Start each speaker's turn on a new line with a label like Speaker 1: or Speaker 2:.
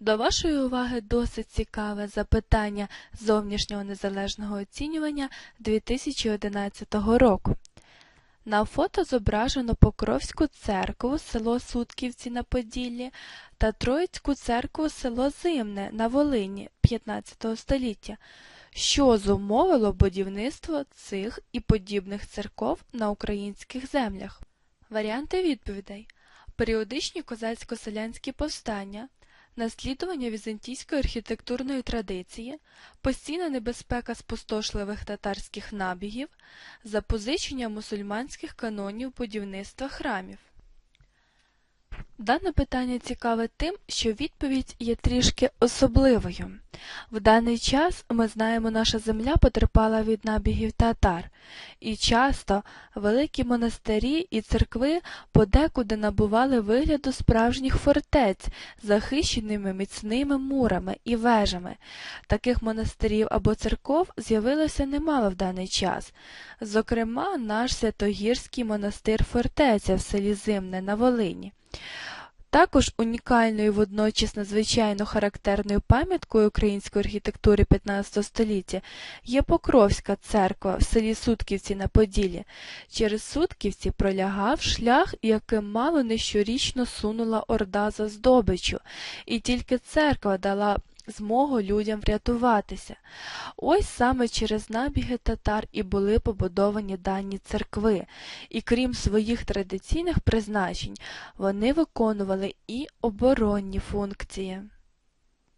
Speaker 1: До вашої уваги досить цікаве запитання зовнішнього незалежного оцінювання 2011 року. На фото зображено Покровську церкву, село Сутківці на Поділлі та Троїцьку церкву, село Зимне на Волині 15 століття, що зумовило будівництво цих і подібних церков на українських землях. Варіанти відповідей: періодичні козацько-селянські повстання, наслідування візантійської архітектурної традиції, постійна небезпека спустошливих татарських набігів, запозичення мусульманських канонів будівництва храмів. Дане питання цікаве тим, що відповідь є трішки особливою. В даний час ми знаємо, наша земля потерпала від набігів татар, і часто великі монастирі і церкви подекуди набували вигляду справжніх фортець, захищеними міцними мурами і вежами. Таких монастирів або церков з'явилося немало в даний час. Зокрема, наш Святогірський монастир фортеця в селі Зимне на Волині. Також унікальною водночас надзвичайно характерною пам'яткою української архітектури 15 століття є Покровська церква в селі Сутківці на Поділі. Через Сутківці пролягав шлях, яким мало не щорічно сунула орда за здобичу, і тільки церква дала змогу людям врятуватися. Ось саме через набіги татар і були побудовані дані церкви, і крім своїх традиційних призначень, вони виконували і оборонні функції.